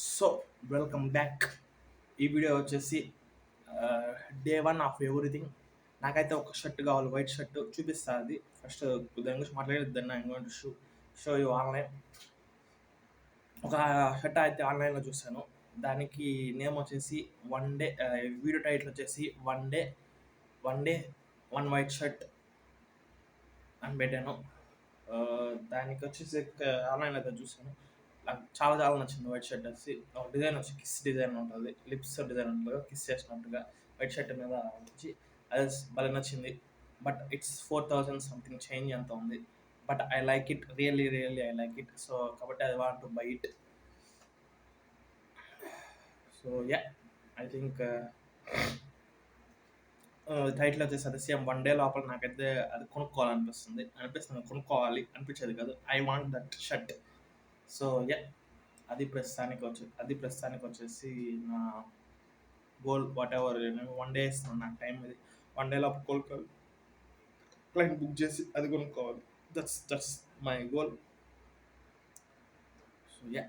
So welcome back ఈ video వచ్చేసి day one of everything నాకైతే ఒక షర్ట్ కావాలి వైట్ షర్ట్ చూపిస్తా అది. ఫస్ట్ దాని గురించి మాట్లాడేది దాన్ని షూ షో యూ ఆన్లైన్ ఒక షర్ట్ అయితే ఆన్లైన్లో చూశాను. దానికి నేమ్ వచ్చేసి వన్ డే వీడియో టైటిల్ వచ్చేసి one day one day one white shirt అని పెట్టాను. దానికి వచ్చేసి ఆన్లైన్ అయితే చూశాను. నాకు చాలా చాలా నచ్చింది వైట్ షర్ట్ వచ్చి. ఒక డిజైన్ వచ్చి కిస్ డిజైన్ ఉంటుంది. లిప్స్ డిజైన్ ఉంటుంది. కిస్ చేసినట్టుగా వైట్ షర్ట్ మీద వచ్చి అది భలే నచ్చింది. But it's four thousand something change ఎంత ఉంది. But I like it really really I like it so కాబట్టి I want to buy it so yeah I think title వచ్చేసి అది సేమ్ వన్ డే లోపల నాకైతే అది కొనుక్కోవాలనిపిస్తుంది. అనిపిస్తుంది కొనుక్కోవాలి. అనిపించేది కాదు. I want that shirt so yeah అది ప్రస్తుతానికి వచ్చి అది ప్రస్తుతానికి వచ్చేసి నా goal whatever one day ఇస్తున్నాను నాకు టైం ఇది. వన్ డే లోపల కోలుకోవాలి. క్లయింట్ బుక్ చేసి అది కొనుక్కోవాలి. That's that's my goal so yeah